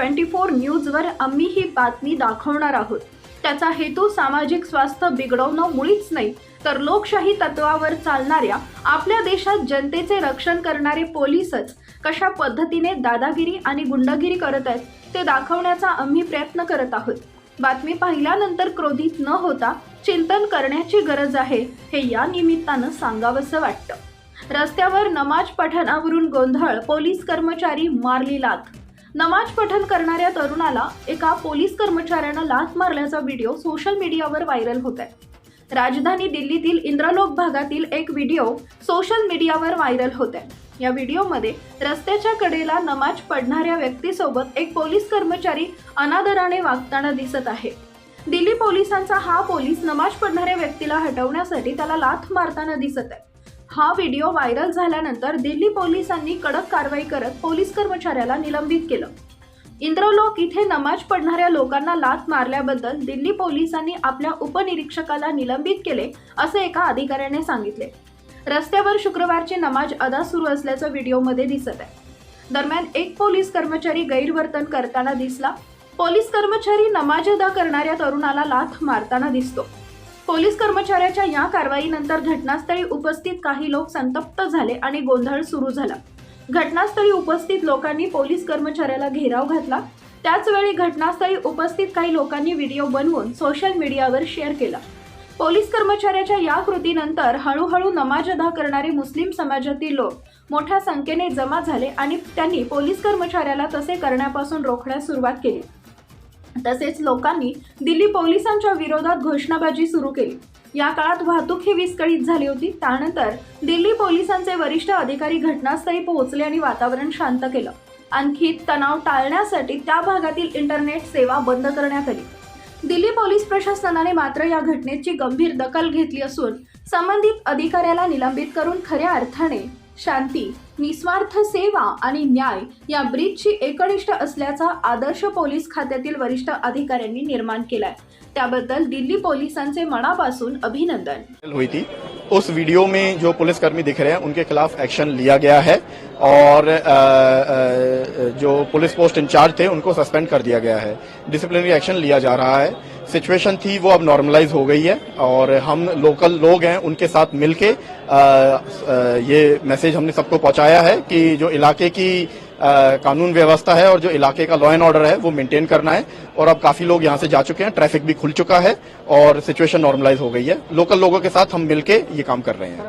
Twenty four न्यूजवर आम्ही ही बातमी दाखवणार आहोत. त्याचा हेतू सामाजिक स्वास्थ्य बिघडवणं मुळीच नाही तर लोकशाही तत्वावर चालणाऱ्या आपल्या देशात जनतेचे रक्षण करणारे पोलीसच कशा पद्धतीने दादागिरी आणि गुंडगिरी करत आहेत ते दाखवण्याचा आम्ही प्रयत्न करत आहोत. बातमी पाहिल्यानंतर क्रोधित न होता चिंतन करण्याची गरज आहे हे या निमित्तानं सांगावंसं वाटतं. रस्त्यावर नमाज पठणावरून गोंधळ पोलीस कर्मचारी मारली लाथ नमाज पठण करणाऱ्या तरुणाला एका पोलीस कर्मचाऱ्यानं लाथ मारल्याचा व्हिडिओ सोशल मीडियावर व्हायरल होत आहे राजधानी दिल्लीतील इंद्रलोक भागातील एक व्हिडिओ सोशल मीडियावर व्हायरल होत आहे या व्हिडिओमध्ये रस्त्याच्या कडेला नमाज पडणाऱ्या व्यक्तीसोबत एक पोलीस कर्मचारी अनादराने वागताना दिसत आहे. दिल्ली पोलिसांचा हा पोलीस नमाज पडणाऱ्या व्यक्तीला हटवण्यासाठी त्याला लाथ मारताना दिसत आहे. हा व्हिडिओ व्हायरल झाल्यानंतर दिल्ली पोलिसांनी कडक कारवाई करत पोलीस कर्मचाऱ्याला निलंबित केलं. इंद्रलोक इथे नमाज पडणाऱ्या लोकांना लाथ मारल्याबद्दल दिल्ली पोलिसांनी आपल्या उपनिरीक्षकाला निलंबित केले असे एका अधिकाऱ्याने सांगितले. रस्त्यावर शुक्रवारची नमाज अदा सुरू असल्याचं व्हिडिओमध्ये दिसत आहे. दरम्यान एक पोलीस कर्मचारी गैरवर्तन करताना दिसला. पोलीस कर्मचारी नमाज अदा करणाऱ्या तरुणाला लाथ मारताना दिसतो. पोलीस कर्मचाऱ्याच्या या कारवाईनंतर घटनास्थळी उपस्थित काही लोक संतप्त झाले आणि गोंधळ सुरू झाला. घटनास्थळी उपस्थित लोकांनी पोलीस कर्मचाऱ्याला घेराव घातला. त्याचवेळी घटनास्थळी उपस्थित काही लोकांनी व्हिडिओ बनवून सोशल मीडियावर शेअर केला. पोलीस कर्मचाऱ्याच्या या कृतीनंतर हळूहळू नमाज अदा करणारे मुस्लिम समाजातील लोक मोठ्या संख्येने जमा झाले आणि त्यांनी पोलीस कर्मचाऱ्याला तसे करण्यापासून रोखण्यास सुरुवात केली. तसेच लोकांनी दिल्ली पोलिसांच्या विरोधात घोषणाबाजी सुरू केली. या काळात वाहतूक ही विस्कळीत झाली होती. त्यानंतर दिल्ली पोलिसांचे वरिष्ठ अधिकारी घटनास्थळी पोहोचले आणि वातावरण शांत केलं. आणखी तणाव टाळण्यासाठी त्या भागातील इंटरनेट सेवा बंद करण्यात आली. दिल्ली पोलीस प्रशासनाने मात्र या घटनेची गंभीर दखल घेतली असून संबंधित अधिकाऱ्याला निलंबित करून खऱ्या अर्थाने शांती निस्वार्थ सेवा आणि न्याय या ब्रीजची एकनिष्ठ असल्याचा आदर्श पोलीस खात्यातील वरिष्ठ अधिकाऱ्यांनी निर्माण केलाय. त्याबद्दल दिल्ली पोलिसांचे मनापासून अभिनंदन. हुई उस वीडियो में जो पुलिसकर्मी दिख रहे हैं उनके खिलाफ एक्शन लिया गया है और अ, अ, जो पुलिस पोस्ट इंचार्ज थे उनको सस्पेंड कर दिया गया है। डिसिप्लिनरी एक्शन लिया जा रहा है। सिचुएशन थी वो अब नॉर्मलाइज हो गई है और हम लोकल लोग हैं उनके साथ मिलके अ, ये मैसेज हमने सबको पहुँचाया है कि जो इलाके की कानून व्यवस्था है और जो इलाके का लॉ एंड ऑर्डर है, वो मेंटेन करना है। और अब काफ़ी लोग यहाँ से जा चुके हैं ट्रैफ़िक भी खुल चुका है और सिचुएशन नॉर्मलाइज हो गई है। लोकल लोगों के साथ हम मिलकर ये काम कर रहे हैं।